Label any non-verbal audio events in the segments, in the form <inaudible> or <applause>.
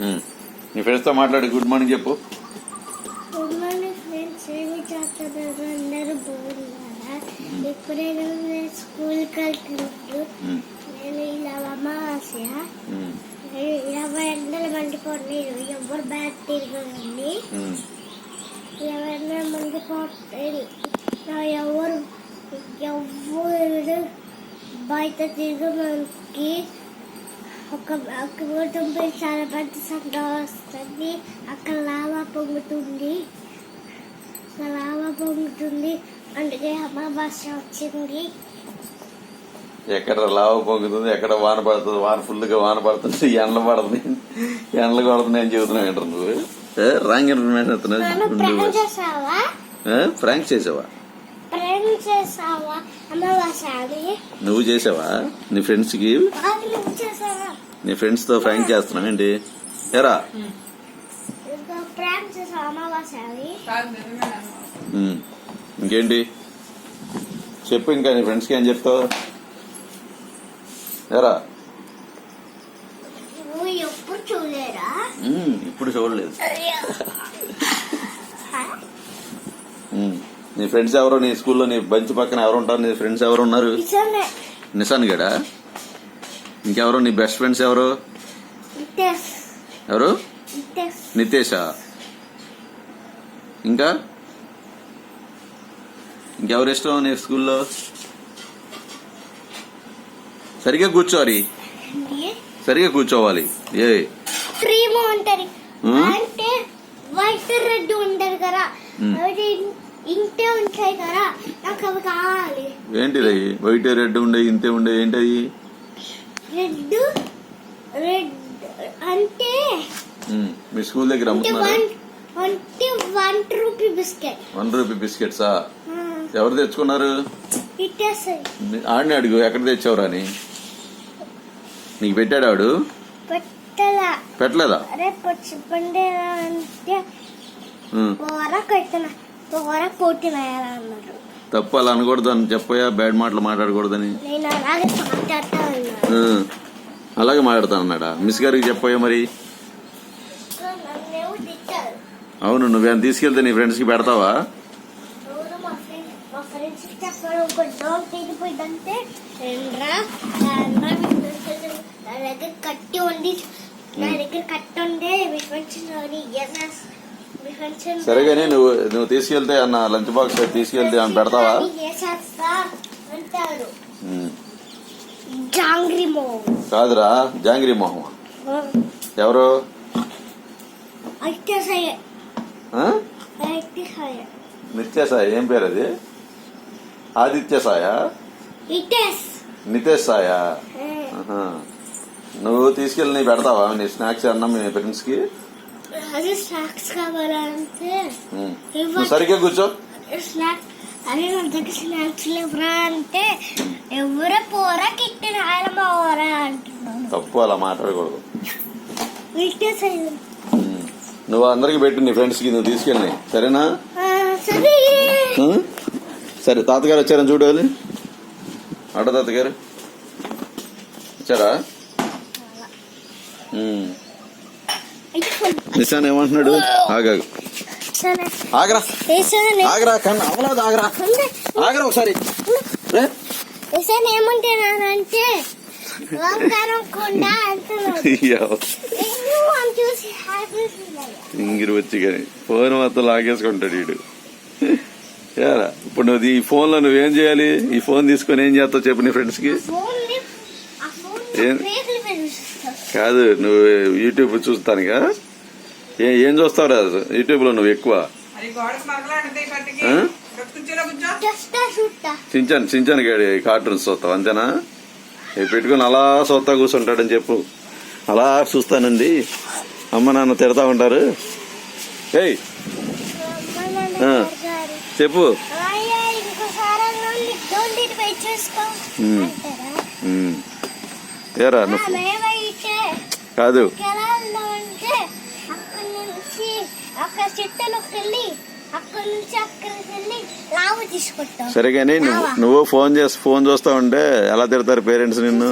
నీ ఫ్రెండ్స్తో మాట్లాడి గుడ్ మార్నింగ్ చెప్పు. ఉమ్మని ఫ్రెండ్స్ ఏమి చేస్తున్నారు? అందరూ బాగున్నారా? ఇప్పుడే నేను స్కూల్కి వెళ్తున్నాను ఉమ్. నేను ఇలా అమావాస్య ఉమ్. ఇరవై ఎండలు మండిపోలేదు ఎవరు బ్యాగ్ తిరగండి బయట తిరగడానికి ఒక ఒక కుటుంబం చాలా పెద్ద సంఘం వస్తుంది. అక్కడ లావా పొంగుతుంది. లావా పొంగుతుంది. అందుకే అమావాస్య వచ్చింది. ఎక్కడ లావ పొంగుతుంది ఎక్కడ వాన పడుతుంది వాన ఫుల్గా వాన పడుతుంది ఎండలు పడుతుంది ఎండలు కొడుతున్నాయి అని చెబుతున్నావు ఏంటారు నువ్వు? రాంగ్ ఇన్ఫర్మేషన్ ఇస్తున్నావు. ఫ్రాంక్ చేసావా? నువ్వు చేసావా? నీ ఫ్రెండ్స్కి బాగా నువ్వు చేసావా నీ ఫ్రెండ్స్తో ఫ్రాంక్ <laughs> చేస్తున్నావు ఏంటి ఎరా. ఇంకేంటి? చెప్పు ఇంకా నీ ఫ్రెండ్స్కి ఏం చెప్తావు? ఎరా. ఇప్పుడు చూడలేదు. <laughs> నీ ఫ్రెండ్స్ ఎవరు? నీ స్కూల్లో నీ బంచ్ పక్కన ఎవరు ఉంటారు? నీ ఫ్రెండ్స్ ఎవరు ఉన్నారు? నిశాన్ గడా? ఇంకెవరు? నీ బెస్ట్ ఫ్రెండ్స్ ఎవరు? ఎవరు? నితేషా. ఇంకా? ఇంకెవరు ఇష్టం నీ స్కూల్లో? సరిగా కూర్చోవాలి సరిగా కూర్చోవాలి. ఏ? క్రీమ్ ఉంటది? అంటే వైట్ రెడ్ ఉంటది కదా. అవి ఇంతే ఉంటాయి కదా. నాకు అవి కావాలి. ఏంటిది? వైట్ రెడ్ ఉండే ఇంతే ఉండే ఏంటది? రెడ్ రెడ్ అంటే మీ స్కూల్ దగ్గర అంటే one rupee biscuit. One rupee బిస్కెట్సా? ఎవరు తెచ్చుకున్నారు? ఆడిని అడుగు ఎక్కడ తెచ్చావురా అని. నీకు పెట్టాడు ఆడు? పెట్టలా. పెట్టలేదా? రేపు కట్టిన వేయాలన్నారు తప్పు అలా అనకూడదు అని చెప్పయా? బ్యాడ్ మాటలు మాట్లాడకూడదని? అలాగే మాట్లాడతాను అన్నాడా మిస్ గారికి చెప్పోయా మరి? అవును నువ్వేం తీసుకెళ్తే నీ ఫ్రెండ్స్కి పెడతావా? కట్టి నా దగ్గర కట్టి ఉండే సరేగానే నువ్వు నువ్వు తీసుకెళ్తే అన్న లంచ్ బాక్స్ తీసుకెళ్తే అని పెడతావా? కాదురా జాంగిరి మొహం ఎవరు అయితే సయ ఆ? అయితే సయ నిత్య సాయి ఏం పేరు అది ఆదిత్య సాయా నితేష్ సాయా. నువ్వు తీసుకెళ్ళి నీ పెడతావా? నీ స్నాక్స్ అన్నం మీ ఫ్రెండ్స్కి? అది స్నాక్స్ కావాలంటే సరిగ్గా కూర్చో. స్నాక్స్ అదే నా దగ్గర స్నాక్స్ లేవురా అంటే ఎవరో పోరా కిట్టి రాయలమా ఓరా అంటున్నాను. తప్పు అలా మాట్లాడకూడదు. నువ్వు అందరికి పెట్టు నీ ఫ్రెండ్స్కి నువ్వు తీసుకెళ్ళి. సరేనా? సరే. తాతగారు వచ్చారని చూడు వాళ్ళు ఆటో తాతగారు. వచ్చారా. నిశాన్ ఏమంటున్నాడు ఆగాగు ఆగరా. ఆగరా కన్నా. అవలేదు ఆగరా. ఆగరా ఒకసారి. ఏమంటున్నానంటే ఇంగిరి వచ్చి కానీ ఫోన్ మొత్తం లాగేసుకుంటాడు వీడు. ఇప్పుడు నువ్వు ఈ ఫోన్లో నువ్వేం చేయాలి? ఈ ఫోన్ తీసుకొని ఏం చేస్తావు చెప్పు నీ ఫ్రెండ్స్కి ఫోన్ ఆ ఫోన్ ఏం? బ్రేకులు పెంచుతావు కాదు నువ్వు యూట్యూబ్ చూస్తానుగా ఏ ఏం చూస్తావు రాదు యూట్యూబ్లో నువ్వు ఎక్కువ. చించాను చించాను గాడి కార్టూన్స్ చూస్తావు అంతేనా? ఇవి పెట్టుకుని అలా చూస్తా కూర్చుంటాడని చెప్పు. అలా చూస్తానండి అమ్మ నాన్న తిడతా ఉంటారు. ఏయ్. చెప్పు. ఏరా నువ్వు కాదు. సరే కానీ నువ్వు నువ్వు ఫోన్ చేసి ఫోన్ చూస్తా ఉంటే ఎలా తిడతారు పేరెంట్స్ నిన్ను?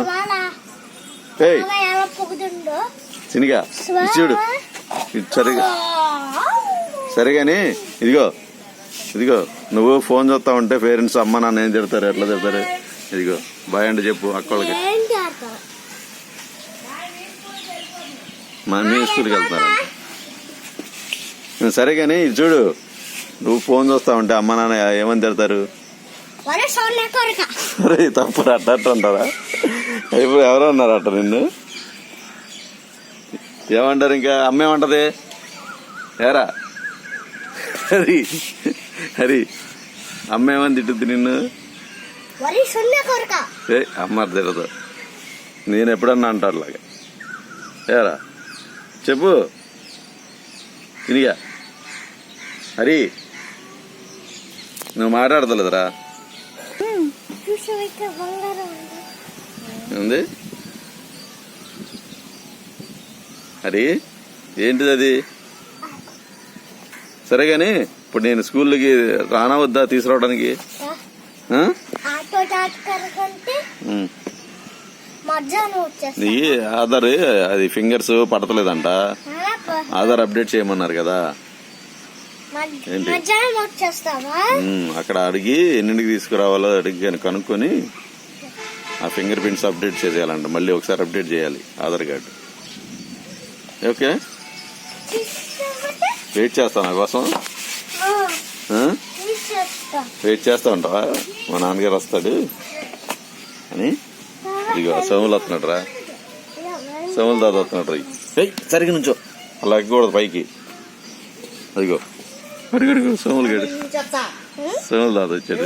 ఇటు చూడు. సరిగా సరే కానీ ఇదిగో ఇదిగో నువ్వు ఫోన్ చూస్తా ఉంటే పేరెంట్స్ అమ్మ నాన్న ఏం తిడతారు ఎట్లా తిడతారు? ఇదిగో బాయ్ అంటే చెప్పు అక్కడికి ఏంటి అర్థం మా మీ స్కూల్కి వెళ్తున్నారంట సరే కానీ చూడు. నువ్వు ఫోన్ చూస్తా ఉంటే అమ్మ నాన్న ఏమని తిడతారు? ఒరే సోన్న కొరక అరే తప్పు అట్ట అట్ట అంటారా? ఇప్పుడు ఎవరు అన్నారు అట్ట నిన్ను? ఏమంటారు ఇంకా? అమ్మ ఏమంటది? ఏరా? హరి హరి అమ్మ ఏమని తిట్టుద్ది నిన్ను? ఏ అమ్మ తిడదు. నేను ఎప్పుడన్నా అంటా అట్లాగా ఏరా? చెప్పు. ఇదిగా హరి నువ్వు మాట్లాడతలేదురా. ఉంది. ఉంది? హరి ఏంటిది అది? సరే కానీ ఇప్పుడు నేను స్కూల్కి రానా వద్దా తీసుకురావడానికి ఆ, ఆ? ఆటో దాటుకరకంటే ఉమ్. మధ్యాహ్నం వచ్చేస్తా నీ ఆధార్ అది ఫింగర్స్ పడతలేదంట. ఆధార్ అప్డేట్ చేయమన్నారు కదా. ఏంటి? అక్కడ అడిగి ఎన్నింటికి తీసుకురావాలో అడిగి కను- కనుక్కొని ఆ ఫింగర్ ప్రింట్స్ అప్డేట్ చేయాలంట మళ్ళీ ఒకసారి అప్డేట్ చేయాలి ఆధార్ కార్డు. ఓకే? వెయిట్ చేస్తావు నా కోసం? వెయిట్ చేస్తా ఉంటావా? మా నాన్నగారు వస్తాడు అని? ఇదిగో సోములు వస్తున్నాడు రా సోములు దాదా వస్తున్నాడు రా. ఏయ్ సరిగ్గా నుంచో. అలా ఎక్కకూడదు పైకి. అదిగో. అడుగు అడుగు సోములు గడు. సోములు దాదా వచ్చాడు.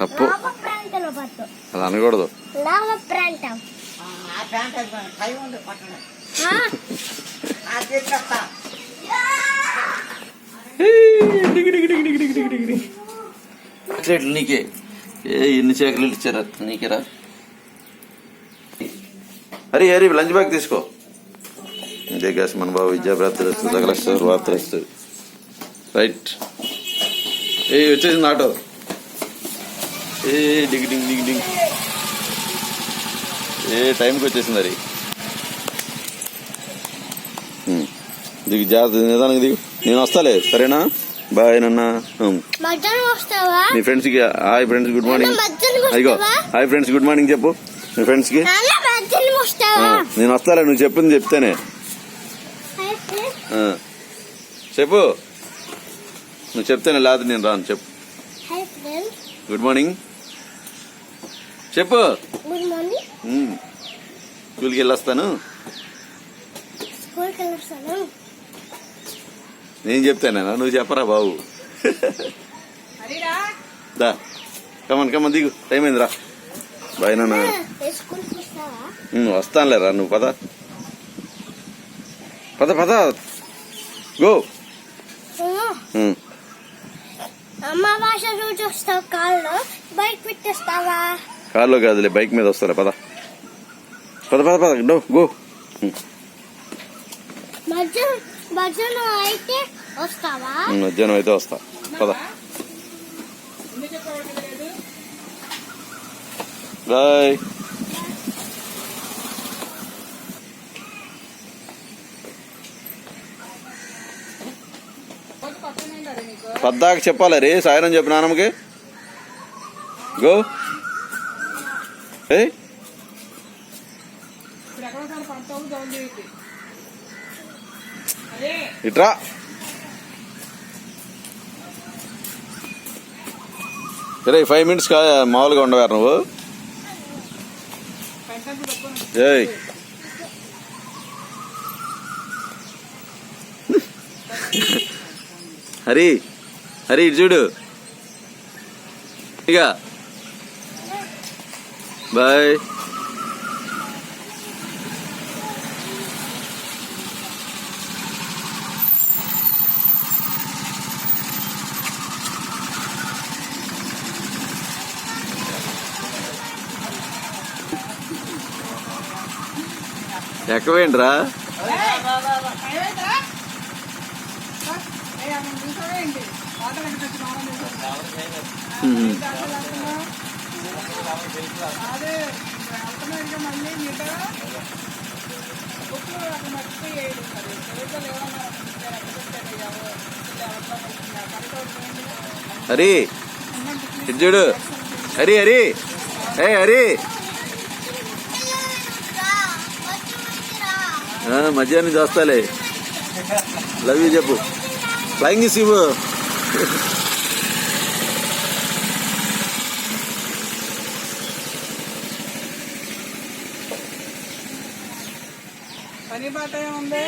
తప్పు. అలా అనకూడదు. ప్రాంతం <laughs> చాక్లెట్లు నీకే. ఏ ఎన్ని చాక్లెట్లు ఇచ్చారా నీకేరా అరే అరే లంచ్ బ్యాగ్ తీసుకో. ఇదే గ్యాస్ మన బాబు విద్యాప్రాప్తి సకలస్తు వార్తరస్తు రైట్. ఏ వచ్చేసింది ఆటో. ఏ డిగ్ డింగ్ డింగ్ డింగ్ ఏ టైంకి వచ్చేసింది అది దిగు జాగ్రత్త నిదానికి దిగు. నేను వస్తాలే సరేనా? బాయ్ నాన్న. నీ ఫ్రెండ్స్కి హాయ్ ఫ్రెండ్స్ గుడ్ మార్నింగ్. అయ్యో హాయ్ ఫ్రెండ్స్ గుడ్ మార్నింగ్ చెప్పు. నీ ఫ్రెండ్స్కి నేను వస్తాలే నువ్వు చెప్పింది చెప్తేనే. చెప్పు. నువ్వు చెప్తేనే లేదు నేను రాను చెప్పు. Good morning. చెప్పు. స్కూల్కి వెళ్ళొస్తాను. స్కూల్కి వెళ్ళొస్తాను? నేను చెప్తానేనా నువ్వు చెప్పరా బాబు. దా. కమన్ కమన్ దిగు. టైం అయింది రా బాయ్ నాన్న ఏ స్కూల్కి వస్తావా? ఉమ్, వస్తానులే రా నువ్వు పద. పద పద. గో. అమ్మ. భాష కాళ్ళు బైక్ పెట్టేస్తావా? కాదులే బైక్ మీద వస్తాలే పద. పద పద పద గో మధ్యాహ్నం అయితే మధ్యాహ్నం అయితే వస్తా. లేదు బాయ్. పద్దాక చెప్పాలి రే? సాయనం చెప్పు నాన్నమ్మకి గో. ఏ ఇట్రా. రే ఫైవ్ మినిట్స్ కా మామూలుగా ఉండవారు నువ్వు. ఏయ్. హరి హరి ఇటు చూడు. ఇక. బాయ్ ఎక్కవేంట్రా ఏమైందిరా? ఏ, అన్నం చూసావా ఏంటి? ఆటో వెనక వచ్చి మారం చేశాడు. ఉమ్. దాంట్లో దాంట్లో అదే వెళ్తున్నారుగా మళ్ళీ మీట బుక్లు అక్కడ మర్చిపోయేది మరి చదువుతారు ఏమన్నా హరి చూడు. హరి హరి. ఏ హరి. మధ్యాహ్నం చేస్తాలే. లవ్ యూ చెప్పు. ఫ్లయింగ్ ఇవ్వు పని బాట ఏముంది?